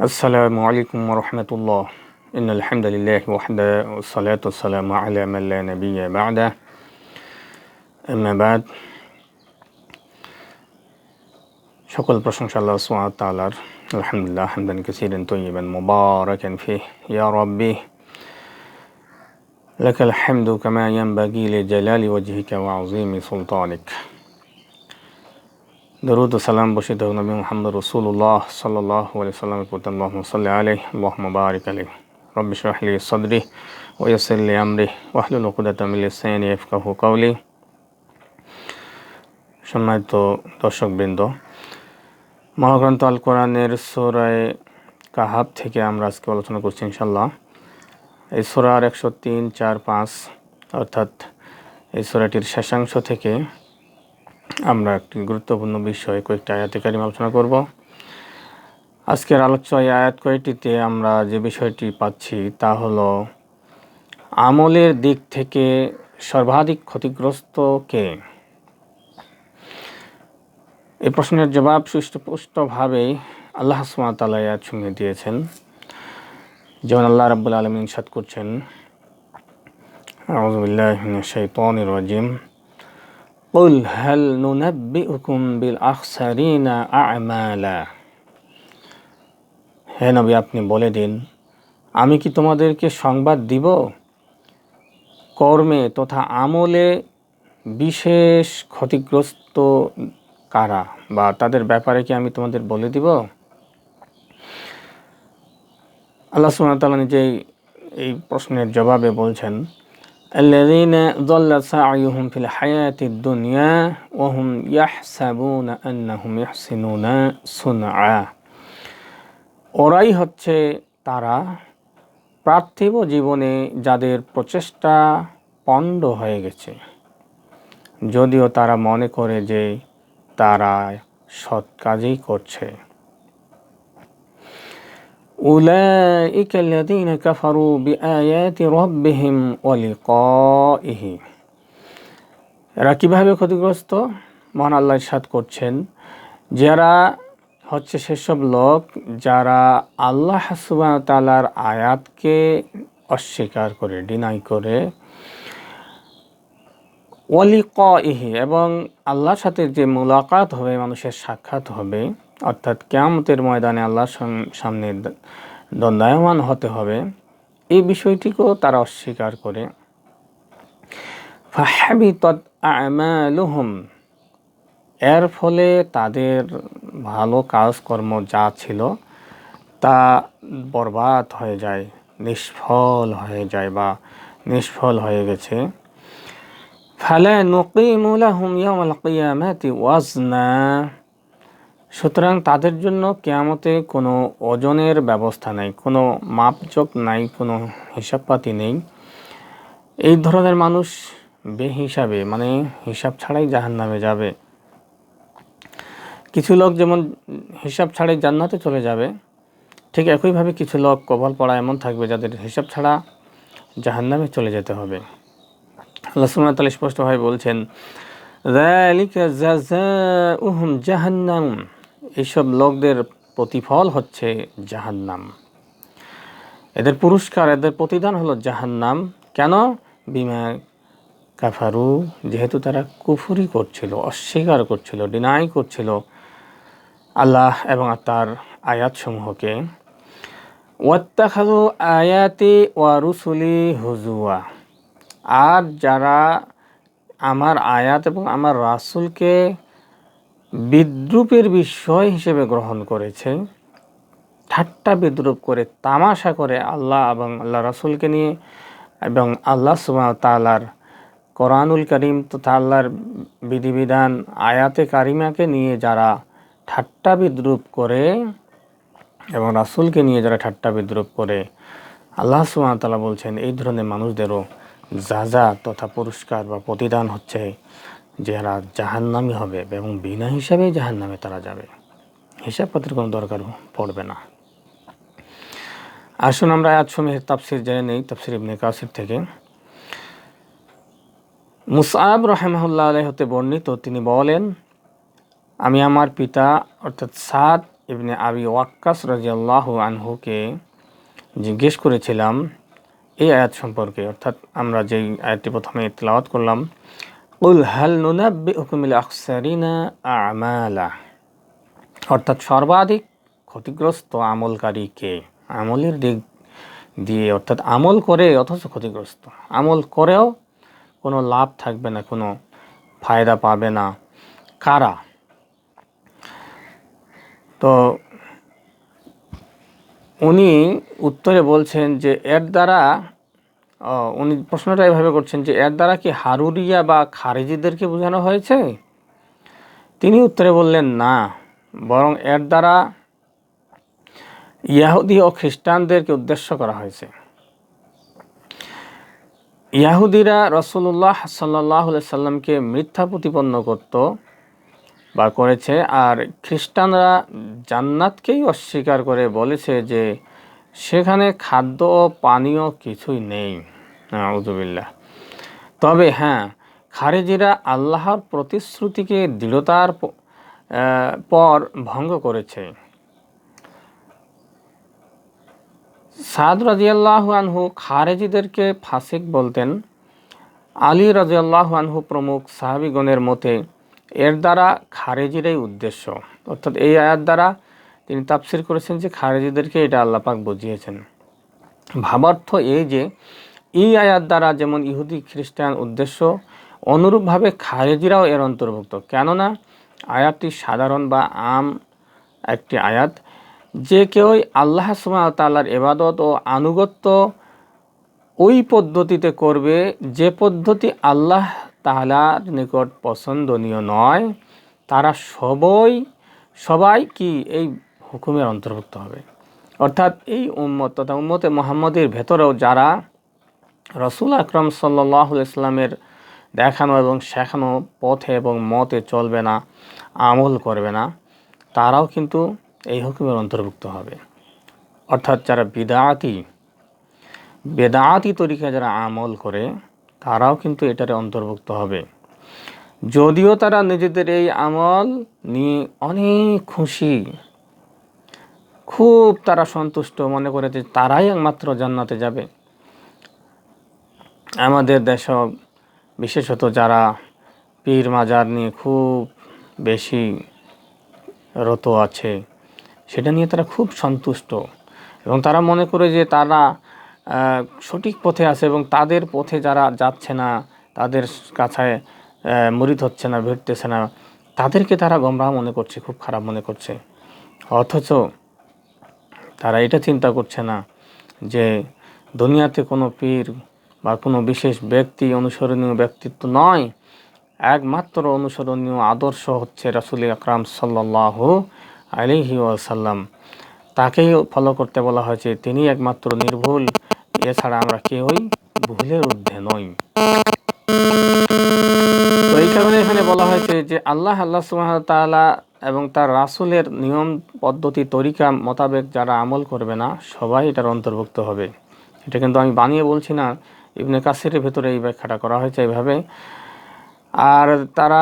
السلام عليكم ورحمة الله إن الحمد لله وحده والصلاة والسلام على من لا نبي بعده أما بعد সকল প্রশংসা আল্লাহ সুবহানাহু তাআলার আলহামদুলিল্লাহ হামদান কাসীরান তয়্যিবান মুবারাকান ফিহি ইয়া রাব্বি لك الحمد كما ينبغي لجلال وجهك وعظيم سلطانك দরুদ সালাম বসিত নবী মোহাম্মদ রসুল্লাহ সাল্লাহ সাল্লামের প্রতি আল্লাহ সাল্লি আলহ আল্লাহ বারিক আলহ রব্বি শাহলি সদরি ওয়াসিল্লি আমরি ওয়াহলুল উকুদাতামিল সাইনি ইফকাহু কাউলি সম্মানিত দর্শকবৃন্দ, মহাগ্রন্থ আল কোরআনের সোরায় কাহাব থেকে আমরা আজকে আলোচনা করছি ইনশাল্লাহ এই সোরার একশো তিন, চার, পাঁচ, অর্থাৎ এই সোরাটির শেষাংশ থেকে আমরা একটি গুরুত্বপূর্ণ বিষয় কয়েকটি আয়াতে কারিম আলোচনা করব। আজকের আলোচ্য এই আয়াত কয়েকটিতে আমরা যে বিষয়টি পাচ্ছি তা হলো, আমলের দিক থেকে সর্বাধিক ক্ষতিগ্রস্ত কে? এই প্রশ্নের জবাব সুষ্ঠুপুষ্টভাবে আল্লাহ সুমাতালা সঙ্গে দিয়েছেন। যেমন আল্লাহ রাব্বুল আলমিন সাদ করছেন রাজিম। قل هل ننبئكم بالأخسرين أعمالا হে নবী আপনি বলে দিন আমি কি তোমাদেরকে সংবাদ দিব কর্মে তথা আমলে বিশেষ ক্ষতিগ্রস্ত কারা বা তাদের ব্যাপারে কি আমি তোমাদের বলে দিব আল্লাহ সুমতাল্লাহ নিজেই এই প্রশ্নের জবাবে বলছেন الذين ضل سعيهم في الحياة الدنيا وهم يحسبون أنهم يحسنون صنعا. ওরাই হচ্ছে তারা পার্থিব জীবনে যাদের প্রচেষ্টা পণ্ড হয়ে গেছে। যদিও তারা মনে করে যে তারা সৎ কাজই করছে। أولئك الذين كفروا بآيات ربهم ولقائه এরা কীভাবে ক্ষতিগ্রস্ত মহান আল্লাহ সাদ করছেন যারা হচ্ছে সেসব লোক যারা আল্লাহ সুবাহ তালার আয়াতকে অস্বীকার করে ডিনাই করে ওয়ালিক ইহি এবং আল্লাহর সাথে যে মোলাকাত হবে মানুষের সাক্ষাৎ হবে অর্থাৎ কেয়ামতের ময়দানে আল্লাহর সামনে দণ্ডায়মান হতে হবে। এই বিষয়টিকেও তারা অস্বীকার করে। এর ফলে তাদের ভালো কাজকর্ম যা ছিল, তা বরবাদ হয়ে যায়, নিষ্ফল হয়ে যায় বা নিষ্ফল হয়ে গেছে। ফালা নকিমু লাহুম ইয়াউমাল কিয়ামাতি ওয়াজনা। সুতরাং তাদের জন্য কেয়ামতে কোনো ওজনের ব্যবস্থা নাই, কোনো মাপজোক নাই, কোনো হিসাবপাতি নেই। এই ধরনের মানুষ বেহিসাবে মানে হিসাব ছাড়াই জাহান নামে যাবে। কিছু লোক যেমন হিসাব ছাড়াই জান্নাতে চলে যাবে, ঠিক একইভাবে কিছু লোক কপাল পড়া এমন থাকবে যাদের হিসাব ছাড়া জাহান নামে চলে যেতে হবে। আল্লাহ সুমত স্পষ্টভাবে বলছেন জাহান্নাম। এইসব লোকদের প্রতিফল হচ্ছে জাহান্নাম। এদের পুরস্কার, এদের প্রতিদান হলো জাহান্নাম। কেন? বিমা কাফারু, যেহেতু তারা কুফুরি করছিল, অস্বীকার করছিল ডিনাই করছিল আল্লাহ এবং তার আয়াতসমূহকে। ওয়াত্তাখাদু আয়াতি ওয়া রুসুলি হুজুয়া। আর যারা আমার আয়াত এবং আমার রাসুলকে বিদ্রুপের বিষয় হিসেবে গ্রহণ করেছে। ঠাট্টা বিদ্রুপ করে তামাশা করে আল্লাহ এবং আল্লাহ রাসুলকে নিয়ে এবং আল্লাহ সুমা তালার কোরআনুল করিম তথা আল্লাহর বিধিবিধান, আয়াতে কারিমাকে নিয়ে যারা ঠাট্টা বিদ্রুপ করে এবং রাসুলকে নিয়ে যারা ঠাট্টা বিদ্রুপ করে, আল্লাহ তালা বলছেন, এই ধরনের মানুষদেরও যা যা তথা পুরস্কার বা প্রতিদান হচ্ছে। যারা জাহান্নামি হবে এবং বিনা হিসাবে জাহান নামে তারা যাবে। হিসাবপত্রের কোনো দরকার পড়বে না। আসুন আমরা আজ সময় তাফসির জেনে নেই, তাফসির ইবনে কাসির থেকে। মুসাব রহেমাহুল্লাহ আলাই হতে বর্ণিত, তিনি বলেন, আমি আমার পিতা, অর্থাৎ সাদ ইবনে আবি ওয়াক্কাস রাজিয়াল্লাহু আনহুকে জিজ্ঞেস করেছিলাম, এই আয়াত সম্পর্কে, অর্থাৎ আমরা যেই আয়াতটি প্রথমে তেলাওয়াত করলাম উল হাল নুনাব্বি হুকুমিল আকসারিনা আমালা অর্থাৎ সর্বাধিক ক্ষতিগ্রস্ত আমলকারী কে আমলের দিক দিয়ে, অর্থাৎ আমল করে অথচ ক্ষতিগ্রস্ত। আমল করেও কোনো লাভ থাকবে না, কোনো ফায়দা পাবে না। কারা? তো উনি উত্তরে বলছেন যে, এর দ্বারা উনি প্রশ্নটা এভাবে করছেন যে, এর দ্বারা কি হারুরিয়া বা খারেজিদেরকে বোঝানো হয়েছে? তিনি উত্তরে বললেন, না। বরং এর দ্বারা ইয়াহুদি ও খ্রিস্টানদেরকে উদ্দেশ্য করা হয়েছে। ইয়াহুদিরা রসুল্লাহ সাল্লাহ সাল্লামকে মিথ্যা প্রতিপন্ন করত বা করেছে, আর খ্রিস্টানরা জান্নাতকেই অস্বীকার করে বলেছে যে, সেখানে খাদ্য ও পানীয় কিছুই নেই। উজুবিল্লা তবে হ্যাঁ খারেজিরা আল্লাহর প্রতিশ্রুতিকে দৃঢ়তার পর ভঙ্গ করেছে। সাদ রাজিয়াল্লাহু আনহু খারেজিদেরকে ফাসিক বলতেন, আলী রাজিয়াল্লাহু আনহু প্রমুখ সাহাবিগণের মতে, এর দ্বারা খারেজিরাই উদ্দেশ্য। অর্থাৎ এই আয়াত দ্বারা তিনি তাফসির করেছেন যে খারেজিদেরকে এটা আল্লাপাক বুঝিয়েছেন। ভাবার্থ এই যে এই আয়াত দ্বারা যেমন ইহুদি খ্রিস্টান উদ্দেশ্য, অনুরূপভাবে খারেজিরাও এর অন্তর্ভুক্ত। কেননা, আয়াতটি সাধারণ বা আম একটি আয়াত, যে কেউই আল্লাহ সুমাতাল্লার এবাদত ও আনুগত্য ওই পদ্ধতিতে করবে যে পদ্ধতি আল্লাহ তাহলার নিকট পছন্দনীয় নয়, তারা সবই, সবাই কি এই হুকুমের অন্তর্ভুক্ত হবে। অর্থাৎ এই উম্মত তথা উম্মতে মোহাম্মদের ভেতরেও যারা রসুল আকরম সাল্লাহ ইসলামের দেখানো এবং শেখানো পথে এবং মতে চলবে না, আমল করবে না, তারাও কিন্তু এই হুকুমের অন্তর্ভুক্ত হবে। অর্থাৎ যারা বিদাতি বেদাতি তরিকা যারা আমল করে, তারাও কিন্তু এটার অন্তর্ভুক্ত হবে। যদিও তারা নিজেদের এই আমল নিয়ে অনেক খুশি, খুব তারা সন্তুষ্ট মনে করে যে তারাই একমাত্র জান্নাতে যাবে। আমাদের দেশ বিশেষত যারা পীর মাজার নিয়ে খুব বেশি রত আছে, সেটা নিয়ে তারা খুব সন্তুষ্ট। এবং তারা মনে করে যে তারা সঠিক পথে আছে এবং তাদের পথে যারা যাচ্ছে না, তাদের কাছে মরিত হচ্ছে না, ভিড়তেছে না, তাদেরকে তারা গমরা মনে করছে, খুব খারাপ মনে করছে। অথচ তারা এটা চিন্তা করছে না যে দুনিয়াতে কোনো পীর বা কোনো বিশেষ ব্যক্তি অনুসরণীয় ব্যক্তিত্ব নয়। একমাত্র অনুসরণীয় আদর্শ হচ্ছে রাসুল আকরাম সাল্লাহ আলিহি আসাল্লাম তাকেই ফলো করতে বলা হয়েছে তিনি একমাত্র নির্ভুল। এছাড়া আমরা কেউই ভুলের ঊর্ধ্বে নই। তো এই কারণে এখানে বলা হয়েছে যে আল্লাহ আল্লাহ সুহামতাল্লাহ এবং তার রাসুলের নিয়ম, পদ্ধতি, তরিকা মোতাবেক যারা আমল করবে না, সবাই এটার অন্তর্ভুক্ত হবে। এটা কিন্তু আমি বানিয়ে বলছি না। ইবনে কাসিরের ভেতরে এই ব্যাখ্যাটা করা হয়েছে এইভাবে। আর তারা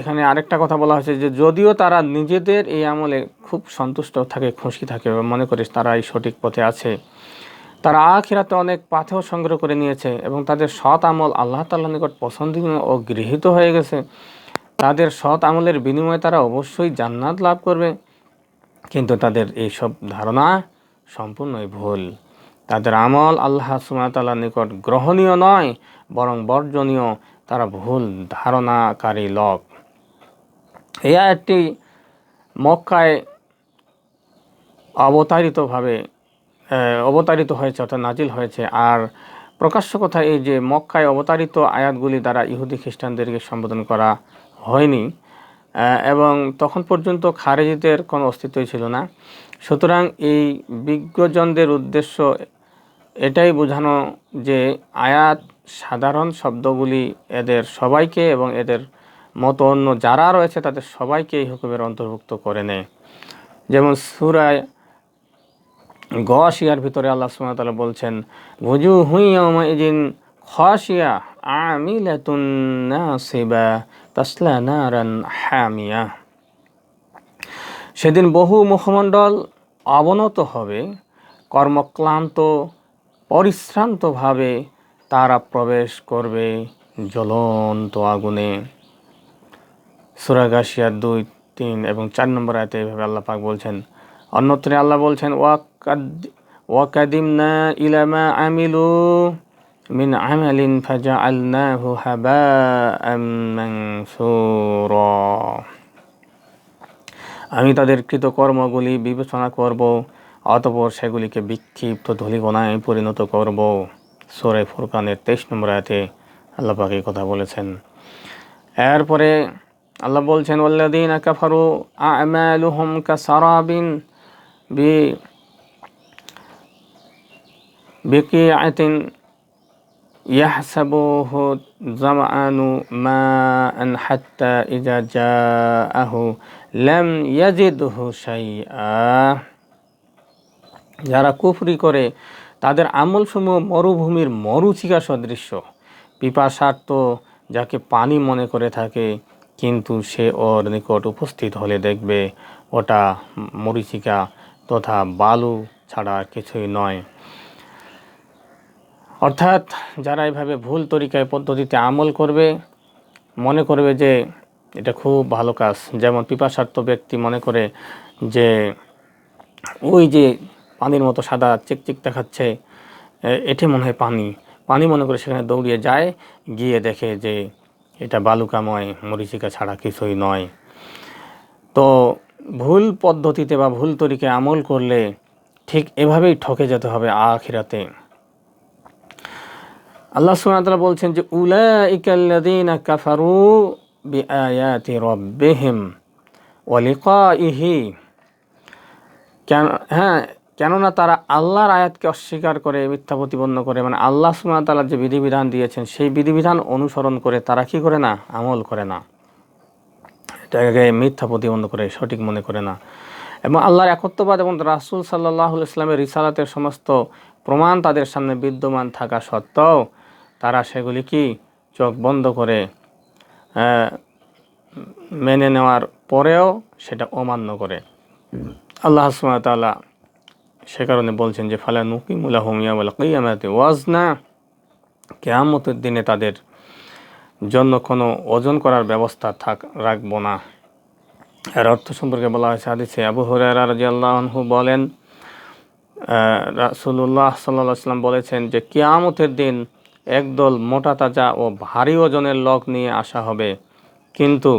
এখানে আরেকটা কথা বলা হয়েছে যে যদিও তারা নিজেদের এই আমলে খুব সন্তুষ্ট থাকে, খুশি থাকে মনে করিস তারা এই সঠিক পথে আছে, তারা আখিরাতে অনেক পাথেও সংগ্রহ করে নিয়েছে এবং তাদের সৎ আমল আল্লাহ তাল্লাহ নিকট পছন্দনীয় ও গৃহীত হয়ে গেছে। তাদের সৎ আমলের বিনিময়ে তারা অবশ্যই জান্নাত লাভ করবে, কিন্তু তাদের এইসব ধারণা সম্পূর্ণই ভুল। তাদের আমল আল্লাহ সুমাতাল্লাহ নিকট গ্রহণীয় নয়, বরং বর্জনীয়, তারা ভুল ধারণাকারী লোক। এই একটি মক্কায় অবতারিতভাবে অবতারিত হয়েছে অর্থাৎ নাজিল হয়েছে। আর প্রকাশ্য কথা এই যে মক্কায় অবতারিত আয়াতগুলি দ্বারা ইহুদি খ্রিস্টানদেরকে সম্বোধন করা হয়নি এবং তখন পর্যন্ত খারেজিদের কোনো অস্তিত্বই ছিল না। সুতরাং এই বিজ্ঞজনদের উদ্দেশ্য এটাই বোঝানো যে আয়াত, সাধারণ শব্দগুলি এদের সবাইকে এবং এদের মতো অন্য যারা রয়েছে তাদের সবাইকে এই হুকুমের অন্তর্ভুক্ত করে নেয়। যেমন সুরায় গশিয়ার ভিতরে আল্লাহ সুমতালা বলছেন ভুজু হুইদিন খসিয়া আমিলাতুন্নাসিবা তাসলা হামিয়া। সেদিন বহু মুখমণ্ডল অবনত হবে, কর্মক্লান্ত পরিশ্রান্তভাবে তারা প্রবেশ করবে জ্বলন্ত আগুনে। সুরাগাশিয়ার দুই, তিন এবং চার নম্বর আয়তে এইভাবে আল্লাহ পাক বলছেন, অন্যত্রে আল্লাহ বলছেন, ওয়াকাদ ওয়াকাদিমনা ইলামা আমিলু মিন আমালিন ফাজআলনাহু হাবাআম মানসুরা। আমি তাদের কৃতকর্মগুলি বিবেচনা করব অতপর সেগুলিকে বিক্ষিপ্ত ধূলিকণায় পরিণত করব সোরে ফুরকানের তেইশ নম্বর আয়াতে আল্লাহ পাক এই কথা বলেছেন এরপরে আল্লাহ বলছেন ওল্লাদিন কাফারু আমালুহুম কাসারাবিন বি বিকিআতিন يحسبه الظمآن ماء حتى إذا جاءه لم يجده شيئا যারা কুফরি করে, তাদের আমলসমূহ মরুভূমির মরুচিকা সদৃশ্য। পিপাসার্থ যাকে পানি মনে করে থাকে, কিন্তু সে ওর নিকট উপস্থিত হলে দেখবে ওটা মরিচিকা তথা বালু ছাড়া কিছুই নয়। অর্থাৎ যারা এভাবে ভুল তরিকায় পদ্ধতিতে আমল করবে, মনে করবে যে এটা খুব ভালো কাজ। যেমন পিপাসার্থ ব্যক্তি মনে করে যে ওই যে পানির মতো সাদা চিকচিক দেখাচ্ছে। এটি মনে হয় পানি। পানি মনে করে সেখানে দৌড়িয়ে যায়, গিয়ে দেখে যে এটা বালুকাময়, মরিচিকা ছাড়া কিছুই নয়। তো ভুল পদ্ধতিতে বা ভুল তরিকে আমল করলে ঠিক এভাবেই ঠকে যেতে হবে আখিরাতে। আল্লাহ সুমাতলা বলছেন যে উলা ইকাল্লাদিনা কাফারু বি আয়াতি রব্বিহিম ওয়ালিকাইহি কেন হ্যাঁ কেননা তারা আল্লাহর আয়াতকে অস্বীকার করে, মিথ্যা প্রতিপন্ন করে মানে আল্লাহ সুমাতাল্লাহ যে বিধিবিধান দিয়েছেন, সেই বিধিবিধান অনুসরণ করে তারা কি করে না? আমল করে না। এটাকে মিথ্যা প্রতিবন্ধ করে, সঠিক মনে করে না। এবং আল্লাহর একত্ববাদ এবং রাসুল সাল্লাহ ইসলামের রিসালাতের সমস্ত প্রমাণ তাদের সামনে বিদ্যমান থাকা সত্ত্বেও তারা সেগুলি কি? চোখ বন্ধ করে মেনে নেওয়ার পরেও সেটা অমান্য করে। আল্লাহ সুমাতাল্লাহ সে কারণে বলছেন যে, ফালা নুকিমুল্লাহ হুমিয়ামুল কিয়ামাতে ওয়াজ না কেয়ামতের দিনে তাদের জন্য কোনো ওজন করার ব্যবস্থা থাক, রাখব না। এর অর্থ সম্পর্কে বলা হয়েছে আদিছে আবু হরারা রাজি বলেন রাসুল্লাহ সাল্লাহ সাল্লাম বলেছেন যে, কিয়ামতের দিন একদল মোটা তাজা ও ভারী ওজনের লোক নিয়ে আসা হবে। কিন্তু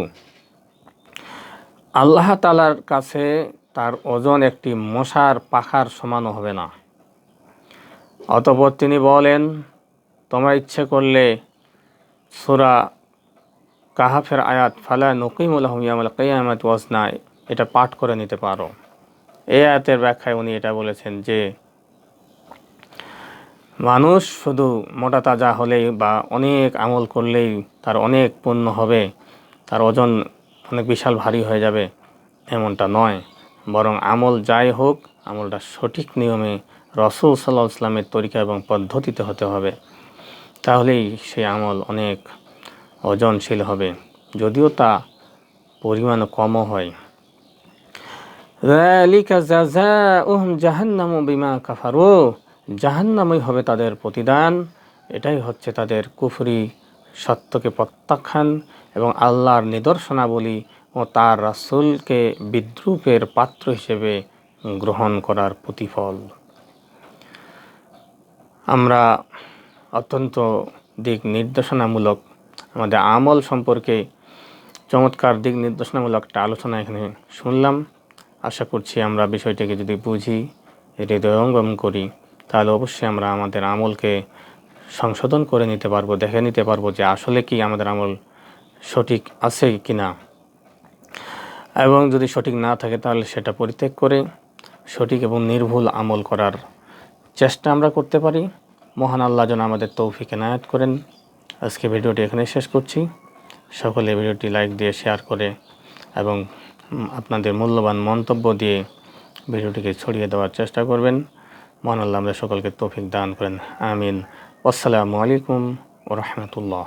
আল্লাহ তালার কাছে তার ওজন একটি মশার পাখার সমানও হবে না। অতপর তিনি বলেন, তোমরা ইচ্ছে করলে সুরা কাহাফের আয়াত, ফালা নকিমুল হুমিয়ামুল কেয়ামত ওয়াজনায়, এটা পাঠ করে নিতে পারো। এই আয়াতের ব্যাখ্যায় উনি এটা বলেছেন যে, মানুষ শুধু মোটা তাজা হলেই বা অনেক আমল করলেই তার অনেক পুণ্য হবে, তার ওজন অনেক বিশাল ভারী হয়ে যাবে, এমনটা নয়। বরং আমল যাই হোক, আমলটা সঠিক নিয়মে রসুল সাল্লাহ ইসলামের তরিকা এবং পদ্ধতিতে হতে হবে। তাহলেই সেই আমল অনেক ওজনশীল হবে। যদিও তা পরিমাণ কমও হয়। জাহান্নামু বিমা কাফারু জাহান্নামই হবে তাদের প্রতিদান। এটাই হচ্ছে তাদের কুফরি সত্যকে প্রত্যাখ্যান এবং আল্লাহর নিদর্শনাবলী ও তার রাসুলকে বিদ্রুপের পাত্র হিসেবে গ্রহণ করার প্রতিফল। আমরা অত্যন্ত দিক নির্দেশনামূলক আমাদের আমল সম্পর্কে চমৎকার দিক নির্দেশনামূলক একটা আলোচনা এখানে শুনলাম। আশা করছি আমরা বিষয়টিকে যদি বুঝি, হৃদয়ঙ্গম করি, তাহলে অবশ্যই আমরা আমাদের আমলকে সংশোধন করে নিতে পারব, দেখে নিতে পারব যে আসলে কি আমাদের আমল সঠিক আছে কি না এবং যদি সঠিক না থাকে তাহলে সেটা পরিত্যাগ করে সঠিক এবং নির্ভুল আমল করার চেষ্টা আমরা করতে পারি। মহান আল্লাহ যেন আমাদের তৌফিক এনায়াত করেন। আজকে ভিডিওটি এখানে শেষ করছি। সকলে ভিডিওটি লাইক দিয়ে শেয়ার করে এবং আপনাদের মূল্যবান মন্তব্য দিয়ে ভিডিওটিকে ছড়িয়ে দেওয়ার চেষ্টা করবেন। মহান আল্লাহ আমরা সকলকে তৌফিক দান করেন। আমিন। আসসালামু আলাইকুম ও রহমতুল্লাহ।